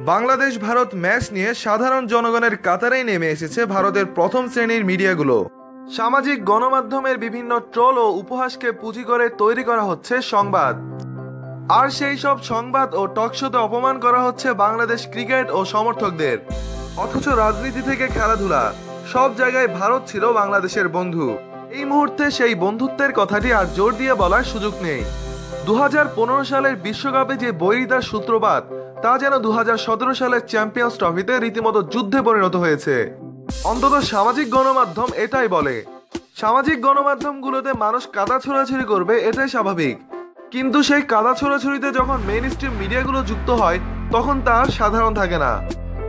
Bangladesh, Bharat match নিয়ে সাধারণ জনগণের কাতারেই নেমে এসেছে ভারতের প্রথম শ্রেণির মিডিয়াগুলো। সামাজিক গণমাধ্যমের বিভিন্ন ট্রল ও উপহাসকে পুঁজি করে তৈরি করা হচ্ছে সংবাদ। আর সেই সব সংবাদ ও টকশোতে অপমান করা হচ্ছে বাংলাদেশ ক্রিকেট ও সমর্থকদের। অথচ রাজনীতি থেকে খেলাধুলা, সব জায়গায় ভারত ছিল বাংলাদেশের বন্ধু। এই মুহূর্তে সেই বন্ধুত্বের কথাটি আর জোর দিয়ে বলার সুযোগ নেই। দু সালের বিশ্বকাপে যে বৈরিতার সূত্রপাত তা যেন দু সালের চ্যাম্পিয়ন্স ট্রফিতে রীতিমতো যুদ্ধে পরিণত হয়েছে অন্তত সামাজিক গণমাধ্যম এটাই বলে সামাজিক গণমাধ্যমগুলোতে মানুষ কাদা ছোড়াছুড়ি করবে এটাই স্বাভাবিক কিন্তু সেই কাদা ছোড়াছুড়িতে যখন মেইন স্ট্রিম মিডিয়াগুলো যুক্ত হয় তখন তার সাধারণ থাকে না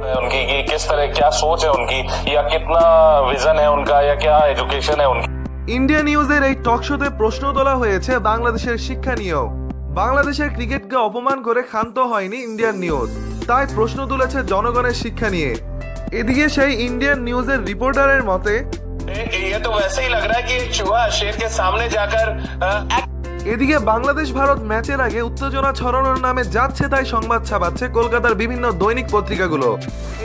है उनकी कि किस तरह क्या सोच है उनकी या कितना विजन है उनका या क्या एजुकेशन है उनकी ইন্ডিয়া নিউজের এই টক শোতে প্রশ্ন তোলা হয়েছে বাংলাদেশের শিক্ষা নিয়েও। বাংলাদেশের ক্রিকেটকে অপমান করে ক্ষান্ত হয়নি ইন্ডিয়ান নিউজ। তাই প্রশ্ন তুলেছে জনগণের শিক্ষা নিয়ে। এদিকে সেই ইন্ডিয়ান নিউজের রিপোর্টারের মতে এদিকে বাংলাদেশ ভারত ম্যাচের আগে উত্তেজনা ছড়ানোর নামে যাচ্ছে তাই সংবাদ ছাপাচ্ছে কলকাতার বিভিন্ন দৈনিক পত্রিকাগুলো।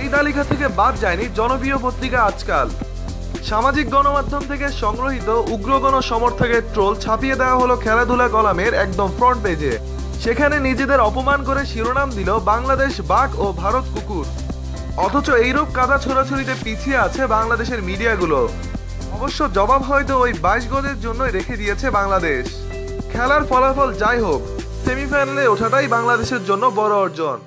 এই তালিকা থেকে বাদ যায়নি জনপ্রিয় পত্রিকা আজকাল। সামাজিক গণমাধ্যম থেকে সংগ্রহীত উগ্রগণ সমর্থকের ট্রোল ছাপিয়ে দেওয়া হলো খেলাধুলা কলামের একদম ফ্রন্ট পেজে। সেখানে নিজেদের অপমান করে শিরোনাম দিল বাংলাদেশ বাঘ ও ভারত কুকুর। অথচ এইরূপ কাদা ছোড়াছুড়িতে পিছিয়ে আছে বাংলাদেশের মিডিয়াগুলো। অবশ্য জবাব হয়তো ওই বাইশ গজের জন্যই রেখে দিয়েছে বাংলাদেশ। খেলার ফলাফল যাই হোক, সেমিফাইনালে ওঠাটাই বাংলাদেশের জন্য বড় অর্জন।